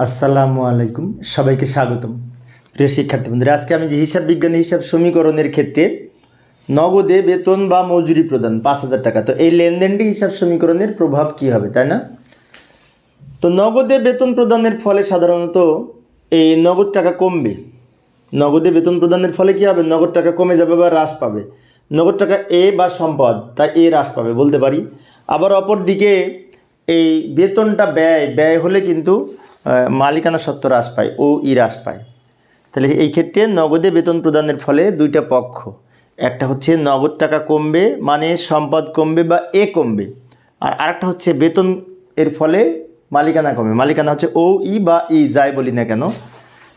আসসালামু আলাইকুম, সবাইকে স্বাগতম। প্রিয় শিক্ষার্থী বন্ধুরা, আজকে আমি যে হিসাব বিজ্ঞানী, হিসাব সমীকরণের ক্ষেত্রে নগদে বেতন বা মজুরি প্রদান, পাঁচ হাজার টাকা। তো এই লেনদেনটি হিসাব সমীকরণের প্রভাব কি হবে, তাই না? তো নগদে বেতন প্রদানের ফলে সাধারণত এই নগদ টাকা কমবে। নগদে বেতন প্রদানের ফলে কি হবে? নগদ টাকা কমে যাবে বা হ্রাস পাবে। নগদ টাকা এ বা সম্পদ, তা এ হ্রাস পাবে বলতে পারি। আবার অপর দিকে এই বেতনটা ব্যয় ব্যয় হলে কিন্তু মালিকানা সত্ত্ব হ্রাস পায়, ও ই হ্রাস পায়। তাহলে এই ক্ষেত্রে নগদে বেতন প্রদানের ফলে দুইটা পক্ষ। একটা হচ্ছে নগদ টাকা কমবে মানে সম্পদ কমবে বা এ কমবে। আর আরেকটা হচ্ছে বেতন এর ফলে মালিকানা কমে। মালিকানা হচ্ছে ও, ই বা ই, যাই বলি না কেন।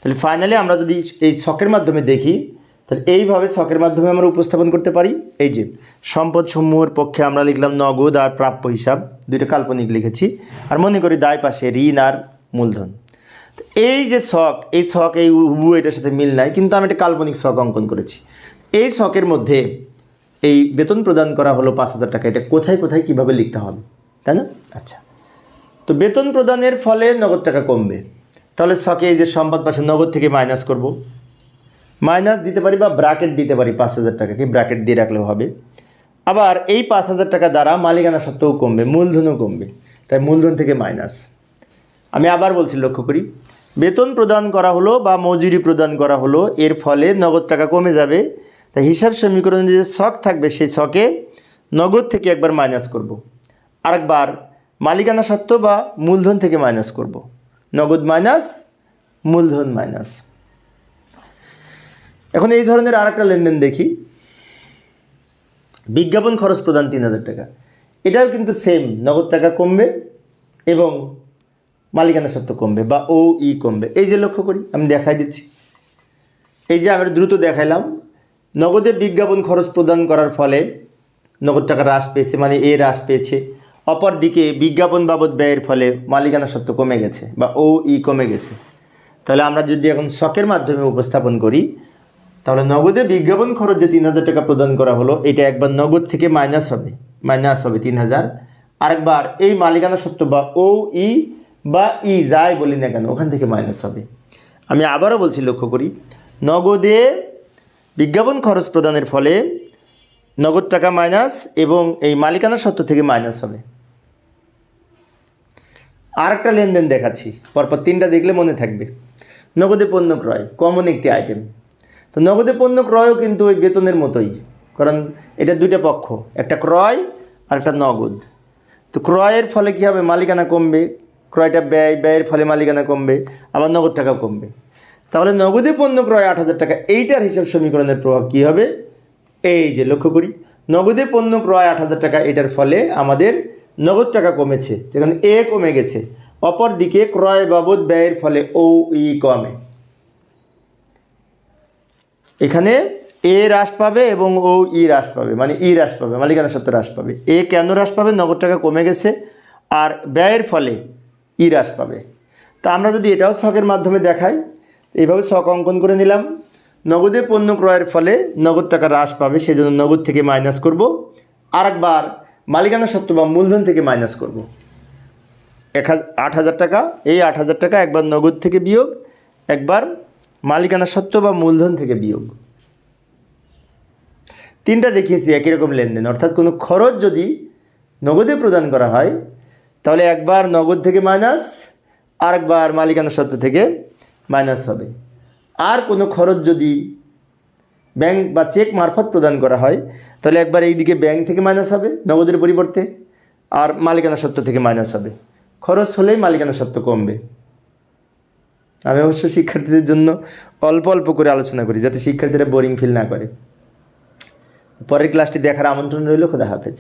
তাহলে ফাইনালি আমরা যদি এই ছকের মাধ্যমে দেখি, তাহলে এইভাবে ছকের মাধ্যমে আমরা উপস্থাপন করতে পারি। এই যে সম্পদ সমূহের পক্ষে আমরা লিখলাম নগদ আর প্রাপ্য হিসাব। দুইটা কাল্পনিক লিখেছি। আর মনে করি দায় পাশে ঋণ আর মূলধন। এই যে শখ, এই শখ, এই উবু এটার সাথে মিল নাই, কিন্তু আমি একটা কাল্পনিক শখ অঙ্কন করেছি। এই শখের মধ্যে এই বেতন প্রদান করা হলো পাঁচ হাজার টাকা, এটা কোথায় কোথায়, কীভাবে লিখতে হবে, তাই না? আচ্ছা। তো বেতন প্রদানের ফলে নগদ টাকা কমবে। তাহলে শখে এই যে সম্পদ পাশে নগদ থেকে মাইনাস করব। মাইনাস দিতে পারি বা ব্র্যাকেট দিতে পারি পাঁচ হাজার টাকাকে, ব্র্যাকেট দিয়ে রাখলেও হবে। আবার এই পাঁচ হাজার টাকা দ্বারা মালিকানা সত্ত্বেও কমবে, মূলধনও কমবে। তাই মূলধন থেকে মাইনাস। আমি আবার বলছি, লক্ষ্য করি। বেতন প্রদান করা হলো বা মজুরি প্রদান করা হলো, এর ফলে নগদ টাকা কমে যাবে। তাই হিসাব সমীকরণে যে শখ থাকবে, সেই শখে নগদ থেকে একবার মাইনাস করব। আরেকবার, মালিকানা সত্ত্ব বা মূলধন থেকে মাইনাস করব। নগদ মাইনাস মূলধন মাইনাস এখন এই ধরনের আর একটা লেনদেন দেখি। বিজ্ঞাপন খরচ প্রদান তিন হাজার টাকা। এটাও কিন্তু সেম নগদ টাকা কমবে এবং মালিকানা সত্ত্ব কমবে বা ও ই কমবে। এই যে লক্ষ্য করি, আমি দেখাই দিচ্ছি। এই যে আমরা দ্রুত দেখাইলাম, নগদে বিজ্ঞাপন খরচ প্রদান করার ফলে নগদ টাকা হ্রাস পেয়েছে মানে এ হ্রাস পেয়েছে। অপর দিকে বিজ্ঞাপন বাবদ ব্যয়ের ফলে মালিকানা সত্ত্ব কমে গেছে বা ও ই কমে গেছে। তাহলে আমরা যদি এখন শখের মাধ্যমে উপস্থাপন করি, তাহলে নগদে বিজ্ঞাপন খরচ যে তিন হাজার টাকা প্রদান করা হলো, এটা একবার নগদ থেকে মাইনাস হবে মাইনাস হবে তিন হাজার। আরেকবার এই মালিকানা সত্ত্ব বা ও ই বা ই যাই বলি না কেন, ওখান থেকে মাইনাস হবে। আমি আবারও বলছি, লক্ষ্য করি, নগদে বিজ্ঞাপন খরচ প্রদানের ফলে নগদ টাকা মাইনাস এবং এই মালিকানা সত্ত্ব থেকে মাইনাস হবে। আর একটা লেনদেন দেখাচ্ছি, পরপর তিনটা দেখলে মনে থাকবে। নগদে পণ্য ক্রয় কমন একটি আইটেম তো নগদে পণ্য ক্রয়ও কিন্তু ওই বেতনের মতোই, কারণ এটা দুইটা পক্ষ, একটা ক্রয় আর একটা নগদ। তো ক্রয়ের ফলে কী হবে? মালিকানা কমবে ক্রয়টা ব্যয়, ব্যয়ের ফলে মালিকানা কমবে, আবার নগদ টাকা কমবে। তাহলে নগদে পণ্য ক্রয় আট হাজার টাকা, এইটার হিসাব সমীকরণের প্রভাব কী হবে? এই যে লক্ষ্য করি, নগদে পণ্য ক্রয় আট হাজার টাকা, এটার ফলে আমাদের নগদ টাকা কমেছে, যেখানে এ কমে গেছে। অপর দিকে ক্রয় বাবদ ব্যয়ের ফলে ও, ই কমে। এখানে এ হ্রাস পাবে এবং ও, ই হ্রাস পাবে মানে ই হ্রাস পাবে, মালিকানা সত্ত্ব হ্রাস পাবে। এ কেন হ্রাস পাবে? নগদ টাকা কমে গেছে, আর ব্যয়ের ফলে ই হ্রাস পাবে। তা আমরা যদি এটাও শখের মাধ্যমে দেখাই, এইভাবে শখ অঙ্কন করে নিলাম। নগদে পণ্য ক্রয়ের ফলে নগদ টাকা হ্রাস পাবে, সেজন্য নগদ থেকে মাইনাস করব। আরেকবার মালিকানা সত্ত্ব বা মূলধন থেকে মাইনাস করব। এক আট হাজার টাকা, এই আট হাজার টাকা একবার নগদ থেকে বিয়োগ, একবার মালিকানা সত্ত্ব বা মূলধন থেকে বিয়োগ। তিনটা দেখিয়েছি একই রকম লেনদেন, অর্থাৎ কোনো খরচ যদি নগদে প্রদান করা হয় তাহলে একবার নগদ থেকে মাইনাস আরেকবার মালিকানা সত্ত্ব থেকে মাইনাস হবে। আর কোনো খরচ যদি ব্যাংক বা চেক মারফত প্রদান করা হয়, তাহলে একবার এই দিকে ব্যাংক থেকে মাইনাস হবে নগদের পরিবর্তে, আর মালিকানা সত্ত্ব থেকে মাইনাস হবে। খরচ হলেই মালিকানা সত্ত্ব কমবে। আমি অবশ্য শিক্ষার্থীদের জন্য অল্প অল্প করে আলোচনা করি, যাতে শিক্ষার্থীরা বোরিং ফিল না করে। পরের ক্লাসটি দেখার আমন্ত্রণ রইল, খোদা হাফেজ।